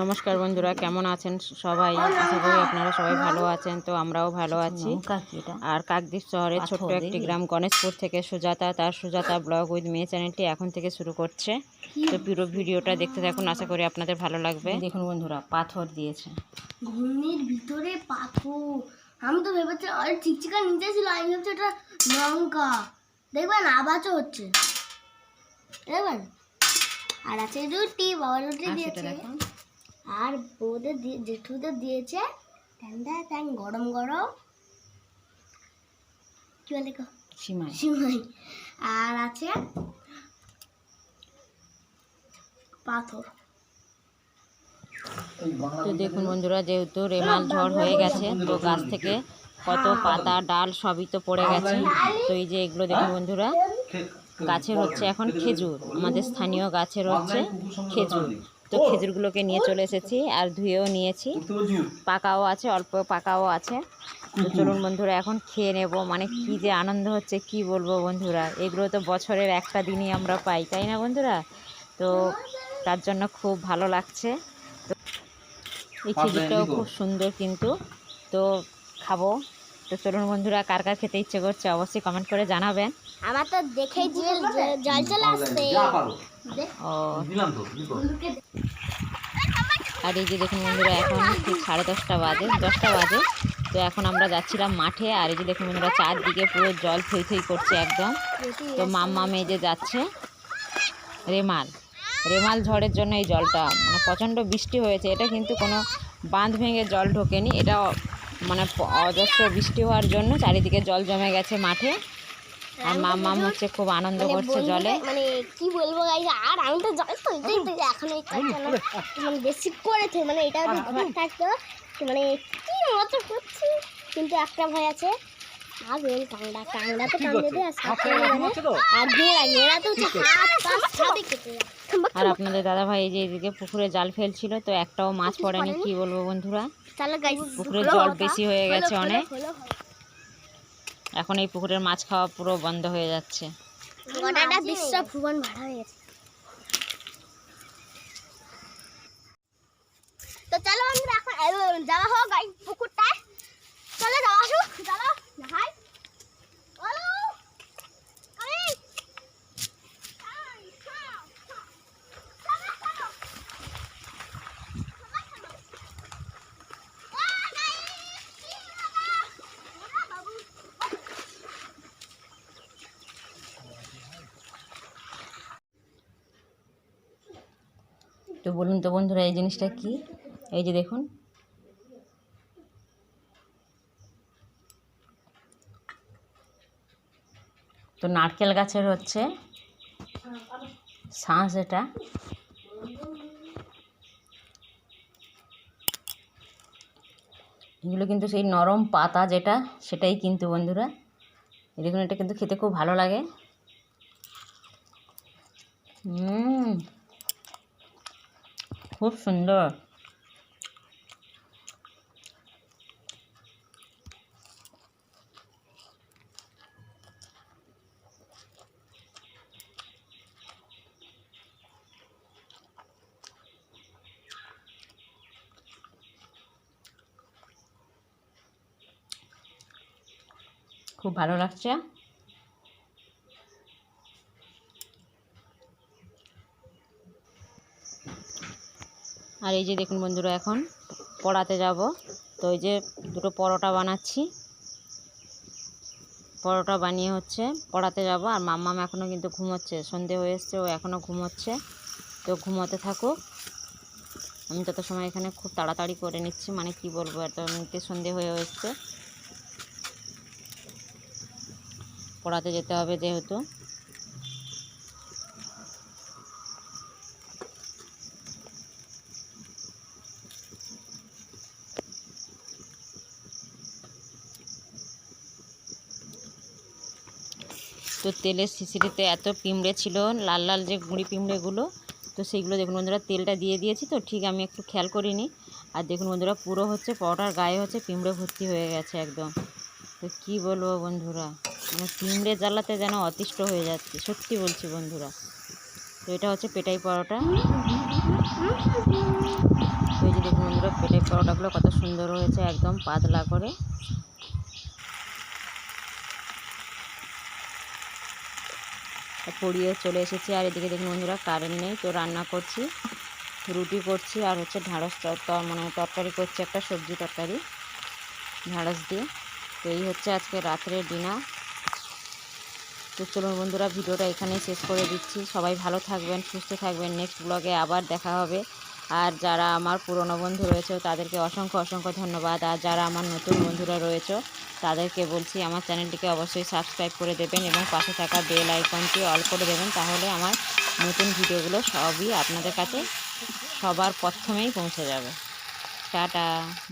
নমস্কার বন্ধুরা কেমন আছেন সবাই? আশা করি আপনারা সবাই ভালো আছেন তো আমরাও ভালো আছি। আর কাকদ্বীপ শহরের ছোট্ট একটি গ্রাম গণেশপুর থেকে সুজাতা তার সুজাতা ব্লগ উইথ মেয়ে চ্যানেলটি এখন থেকে শুরু করছে। তো পুরো ভিডিওটা দেখতে থাকুন আশা করি আপনাদের ভালো লাগবে। দেখুন বন্ধুরা পাথর দিয়েছে। ঘুমনির ভিতরে পাথর। আমি তো ভেবেছি আর চিকচিকা নিচে ছিল আমি ভাবছি এটা লঙ্কা। দেখবেন হচ্ছে। দেখবেন? আর আছে রুটি বাবা রুটি দিয়েছে। আর বৌদের দিয়ে জেঠুদের দিয়েছে ঠান্ডা ট্যাং গরম গরম। কি বলে গো? সিমাই। আর আছে পাথর। তো দেখুন বন্ধুরা যেহেতু রেমাল ঝড় হয়ে গেছে তো গাছ থেকে কত পাতা ডাল সবই তো পড়ে গেছে। তো এই যে এগুলো দেখুন বন্ধুরা গাছের হচ্ছে এখন খেজুর। আমাদের স্থানীয় গাছের হচ্ছে খেজুর। তো খেজুরগুলোকে নিয়ে চলে এসেছি আর ধুয়েও নিয়েছি। পাকাও আছে অল্প পাকাও আছে। তো চলুন বন্ধুরা এখন খেয়ে নেব। মানে কি যে আনন্দ হচ্ছে কি বলব বন্ধুরা? এগুলো তো বছরের একটা দিনই আমরা পাই তাই না বন্ধুরা? তো তার জন্য খুব ভালো লাগছে। তো এই খেজুরটাও খুব সুন্দর কিন্তু। তো খাব। তো চলুন বন্ধুরা কার কার খেতে ইচ্ছে করছে অবশ্যই কমেন্ট করে জানাবেন। আমার তো দেখেই জল জল চলে আসছে। ও। আর এই যে দেখুন বন্ধুরা এখন ঠিক সাড়ে দশটা বাজে দশটা বাজে। তো এখন আমরা যাচ্ছিলাম মাঠে আর এই যে দেখুন বন্ধুরা চারদিকে পুরো জল থই থই করছে একদম। তো মাম্মা মেয়ে যে যাচ্ছে রেমাল। রেমাল ঝড়ের জন্য এই জলটা মানে প্রচণ্ড বৃষ্টি হয়েছে। এটা কিন্তু কোনো বাঁধ ভেঙে জল ঢোকেনি এটা মানে অজস্র বৃষ্টি হওয়ার জন্য চারিদিকে জল জমে গেছে মাঠে। আর মাম্মাম হচ্ছে খুব আনন্দ মানে করছে জলে। মানে কি বলব গাইস আর আমি তো জল তো তো এখন এই মানে বেশি করেছে মানে এটা থাকতো মানে কি মতো করছি। কিন্তু একটা ভয় আছে। আর বেল কাংড়া কাংড়া তো কামড়ে দেয় আর ঘেরা ঘেরা তো হাত পা সবই কেটে যায় আর আপনাদের দাদা ভাই যে এদিকে পুকুরে জাল ফেলছিল তো একটাও মাছ পড়েনি কি বলব বন্ধুরা? পুকুরের জল বেশি হয়ে গেছে অনেক। এখন এই পুকুরের মাছ খাওয়া পুরো বন্ধ হয়ে যাচ্ছে। হয়ে তো চলো আমরা এখন যাওয়া হোক গাই পুকুরটায় চলো যাওয়া আসুক চলো ভাই চলো আমি তো বলুন তো বন্ধুরা, এই জিনিসটা কি? এই যে দেখুন। তো নারকেল গাছের হচ্ছে শাঁস এটা। এগুলো কিন্তু সেই নরম পাতা যেটা, সেটাই কিন্তু বন্ধুরা। দেখুন, এটা কিন্তু খেতে খুব ভালো লাগে। হুম খুব সুন্দর খুব ভালো লাগছে আর এই যে দেখুন বন্ধুরা, এখন পড়াতে যাব। তো ওই যে দুটো পরোটা বানাচ্ছি। পরোটা বানিয়ে হচ্ছে পড়াতে যাব। আর মাম্মাম এখনও কিন্তু ঘুমোচ্ছে, সন্ধে হয়ে এসছে, ও এখনও ঘুমোচ্ছে। তো ঘুমোতে থাকুক। আমি তত সময় এখানে খুব তাড়াতাড়ি করে নিচ্ছি মানে কি বলব, এত এমনিতে সন্ধে হয়ে এসছে। পড়াতে যেতে হবে যেহেতু। তো তেলের শিশিরিতে এত পিঁমড়ে ছিল, লাল লাল যে গুঁড়ি পিঁমড়েগুলো, তো সেইগুলো দেখুন বন্ধুরা, তেলটা দিয়ে দিয়েছি তো ঠিক আমি একটু খেয়াল করিনি। আর দেখুন বন্ধুরা, পুরো হচ্ছে পরোটার গায়ে হচ্ছে পিঁমড়ে ভর্তি হয়ে গেছে একদম। তো কী বলব বন্ধুরা মানে পিঁমড়ে জ্বালাতে যেন অতিষ্ঠ হয়ে যাচ্ছে, সত্যি বলছি বন্ধুরা। তো এটা হচ্ছে পেটাই পরোটা। দেখুন বন্ধুরা, পেটাই পরোটাগুলো কত সুন্দর হয়েছে, একদম পাতলা করে। পড়িয়ে চলে এসেছি। আর এদিকে দেখুন বন্ধুরা কারেন্ট নেই, তো রান্না করছি, রুটি করছি, আর হচ্ছে ঢ্যাঁড়স মানে তরকারি করছি একটা সবজি তরকারি ঢ্যাঁড়স দিয়ে। তো এই হচ্ছে আজকে রাত্রে ডিনার তো চলুন বন্ধুরা, ভিডিওটা এখানেই শেষ করে দিচ্ছি। সবাই ভালো থাকবেন, সুস্থ থাকবেন। নেক্সট ব্লগে আবার দেখা হবে। আর যারা আমার পুরনো বন্ধু রয়েছে, তাদেরকে অসংখ্য অসংখ্য ধন্যবাদ। আর যারা আমার নতুন বন্ধুরা রয়েছে, তাদেরকে বলছি আমার চ্যানেলটিকে অবশ্যই সাবস্ক্রাইব করে দেবেন এবং পাশে থাকা বেল আইকনটি অল করে দেবেন, তাহলে আমার নতুন ভিডিওগুলো সবই আপনাদের কাছে সবার প্রথমেই পৌঁছে যাবে। টাটা।